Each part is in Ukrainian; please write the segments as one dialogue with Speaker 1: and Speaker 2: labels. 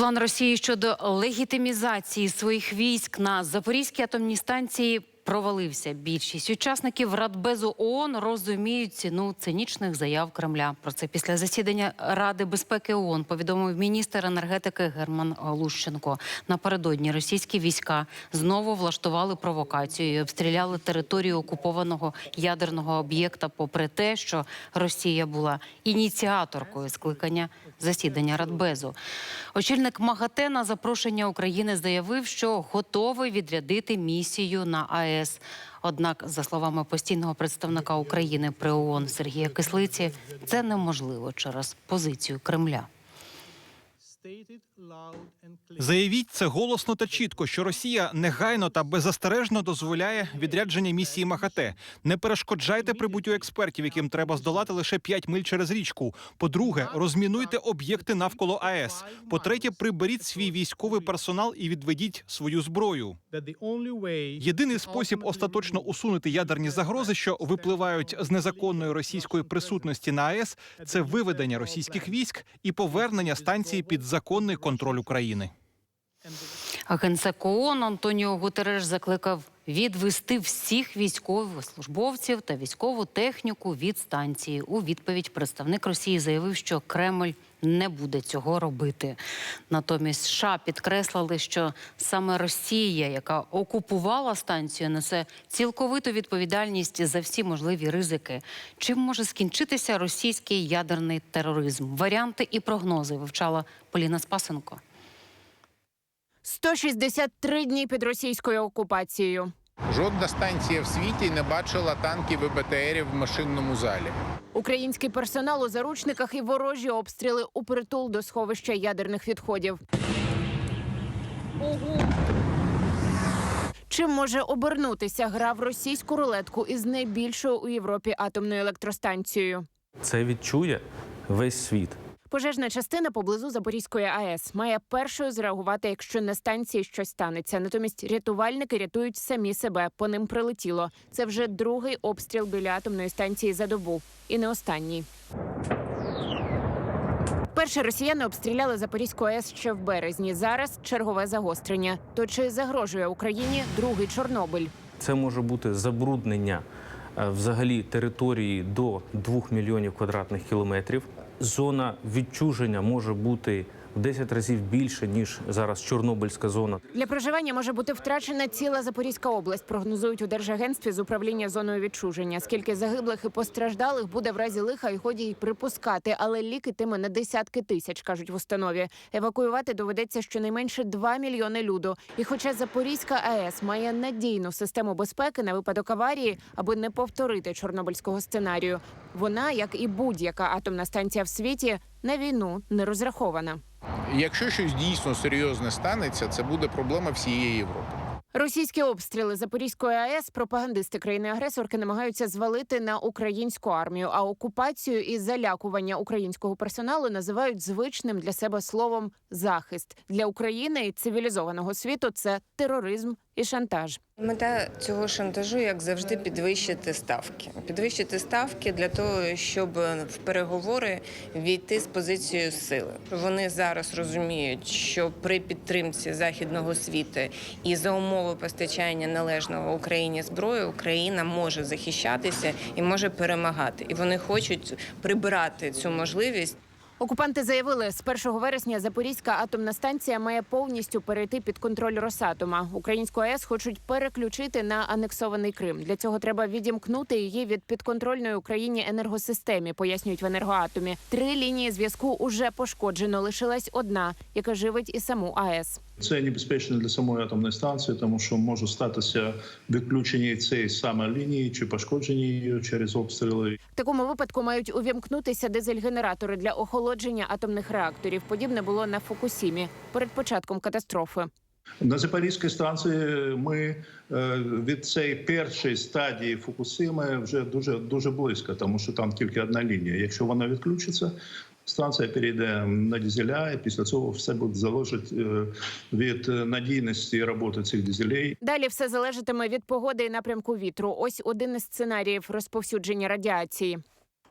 Speaker 1: План Росії щодо легітимізації своїх військ на Запорізькій атомній станції провалився. Більшість учасників Радбезу ООН розуміють ціну цинічних заяв Кремля. Про це після засідання Ради безпеки ООН повідомив міністр енергетики Герман Лущенко. Напередодні російські війська знову влаштували провокацію і обстріляли територію окупованого ядерного об'єкта, попри те, що Росія була ініціаторкою скликання засідання Радбезу. Очільник МАГАТЕ на запрошення України заявив, що готовий відрядити місію на АЕС. Однак, за словами постійного представника України при ООН Сергія Кислиці, це неможливо через позицію Кремля.
Speaker 2: Заявіть це голосно та чітко, що Росія негайно та беззастережно дозволяє відрядження місії МАГАТЕ. Не перешкоджайте прибуттю експертів, яким треба здолати лише 5 миль через річку. По-друге, розмінуйте об'єкти навколо АЕС. По-третє, приберіть свій військовий персонал і відведіть свою зброю. Єдиний спосіб остаточно усунути ядерні загрози, що випливають з незаконної російської присутності на АЕС, це виведення російських військ і повернення станції під законний контроль України.
Speaker 1: Генсек ООН Антоніо Гутереш закликав відвести всіх військовослужбовців та військову техніку від станції. У відповідь представник Росії заявив, що Кремль не буде цього робити. Натомість США підкреслили, що саме Росія, яка окупувала станцію, несе цілковиту відповідальність за всі можливі ризики. Чим може скінчитися російський ядерний тероризм? Варіанти і прогнози вивчала Поліна Спасенко.
Speaker 3: 163 дні під російською окупацією.
Speaker 4: Жодна станція в світі не бачила танків і БТРів в машинному залі.
Speaker 3: Український персонал у заручниках і ворожі обстріли у притул до сховища ядерних відходів. Чим може обернутися гра в російську рулетку із найбільшою у Європі атомною електростанцією?
Speaker 5: Це відчує весь світ.
Speaker 3: Пожежна частина поблизу Запорізької АЕС має першою зреагувати, якщо на станції щось станеться. Натомість рятувальники рятують самі себе. По ним прилетіло. Це вже другий обстріл біля атомної станції за добу, і не останній. Перше росіяни обстріляли Запорізьку АЕС ще в березні. Зараз чергове загострення. То чи загрожує Україні другий Чорнобиль?
Speaker 5: Це може бути забруднення е, взагалі території до 2 мільйонів квадратних кілометрів. Зона відчуження може бути в 10 разів більше ніж зараз Чорнобильська зона.
Speaker 3: Для проживання може бути втрачена ціла Запорізька область. Прогнозують у Держагентстві з управління зоною відчуження. Скільки загиблих і постраждалих буде в разі лиха і ході й припускати, але ліки тиме на десятки тисяч, кажуть в установі. Евакуювати доведеться щонайменше 2 мільйони люду. І хоча Запорізька АЕС має надійну систему безпеки на випадок аварії, аби не повторити чорнобильського сценарію, вона, як і будь-яка атомна станція в світі, на війну не розрахована.
Speaker 4: Якщо щось дійсно серйозне станеться, це буде проблема всієї Європи.
Speaker 3: Російські обстріли Запорізької АЕС пропагандисти країни-агресорки намагаються звалити на українську армію, а окупацію і залякування українського персоналу називають звичним для себе словом захист для України і цивілізованого світу. Це тероризм і шантаж.
Speaker 6: Мета цього шантажу, як завжди, підвищити ставки. Підвищити ставки для того, щоб в переговори війти з позицією сили. Вони зараз розуміють, що при підтримці західного світу і за умови постачання належного Україні зброї Україна може захищатися і може перемагати. І вони хочуть прибирати цю можливість.
Speaker 3: Окупанти заявили, з 1 вересня Запорізька атомна станція має повністю перейти під контроль Росатома. Українську АЕС хочуть переключити на анексований Крим. Для цього треба відімкнути її від підконтрольної Україні енергосистемі. Пояснюють в енергоатомі. Три лінії зв'язку уже пошкоджено. Лишилась одна, яка живить і саму АЕС.
Speaker 7: Це небезпечно для самої атомної станції, тому що може статися відключення цієї саме лінії чи пошкодження її через обстріли.
Speaker 3: В такому випадку мають увімкнутися дизель-генератори для охолодження атомних реакторів. Подібне було на Фукусімі перед початком катастрофи.
Speaker 7: На Запорізькій станції ми е, від цієї першої стадії Фукусими вже дуже дуже близько, тому що там тільки одна лінія. Якщо вона відключиться, станція перейде на дізеля, і після цього все буде залежати е, від надійності роботи цих дізелей.
Speaker 3: Далі все залежатиме від погоди і напрямку вітру. Ось один із сценаріїв розповсюдження радіації.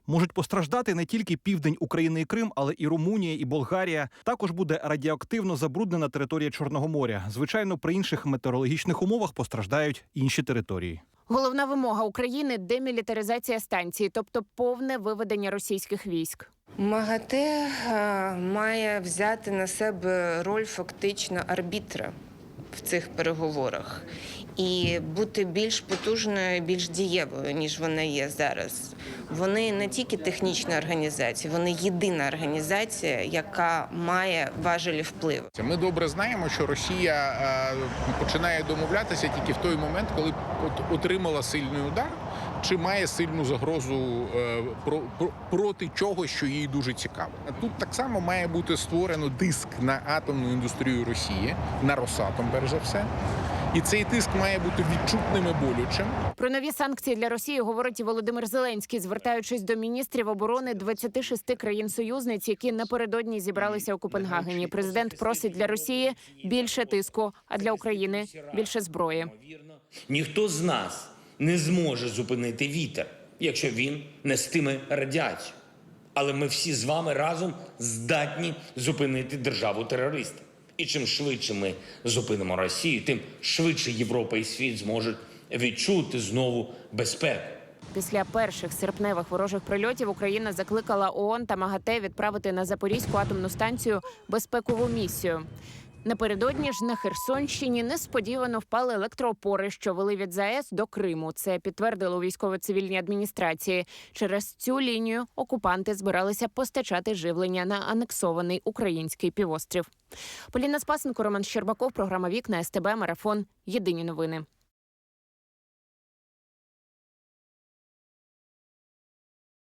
Speaker 2: Можуть постраждати не тільки південь України і Крим, але і Румунія, і Болгарія. Також буде радіоактивно забруднена територія Чорного моря. Звичайно, при інших метеорологічних умовах постраждають інші території.
Speaker 3: Головна вимога України демілітаризація станції, тобто повне виведення російських військ.
Speaker 6: МАГАТЕ е, має взяти на себе роль фактично арбітра в цих переговорах і бути більш потужною, більш дієвою, ніж вона є зараз. Вони не тільки технічна організація, вони єдина організація, яка має важелі впливу.
Speaker 4: Ми добре знаємо, що Росія е, починає домовлятися тільки в той момент, коли от отримала сильний удар, чи має сильну загрозу е, про, про- проти чогось, що їй дуже цікаво. Тут так само має бути створено диск на атомну індустрію Росії, на Росатом, перш за все. І цей тиск має бути відчутним і болючим.
Speaker 3: Про нові санкції для Росії говорить і Володимир Зеленський, звертаючись до міністрів оборони 26 країн-союзниць, які напередодні зібралися у Копенгагені. Президент просить для Росії більше тиску, а для України більше зброї.
Speaker 8: Ніхто з нас не зможе зупинити вітер, якщо він нестиме радіацію. Але ми всі з вами разом здатні зупинити державу терориста. І чим швидше ми зупинимо Росію, тим швидше Європа і світ зможуть відчути знову безпеку.
Speaker 3: Після перших серпневих ворожих прильотів Україна закликала ООН та МАГАТЕ відправити на Запорізьку атомну станцію безпекову місію. Напередодні ж на Херсонщині несподівано впали електроопори, що вели від ЗАЕС до Криму. Це підтвердило у військово-цивільній адміністрації. Через цю лінію окупанти збиралися постачати живлення на анексований український півострів. Поліна Спасенко, Роман Щербаков, програма Вікна СТБ Марафон. Єдині новини.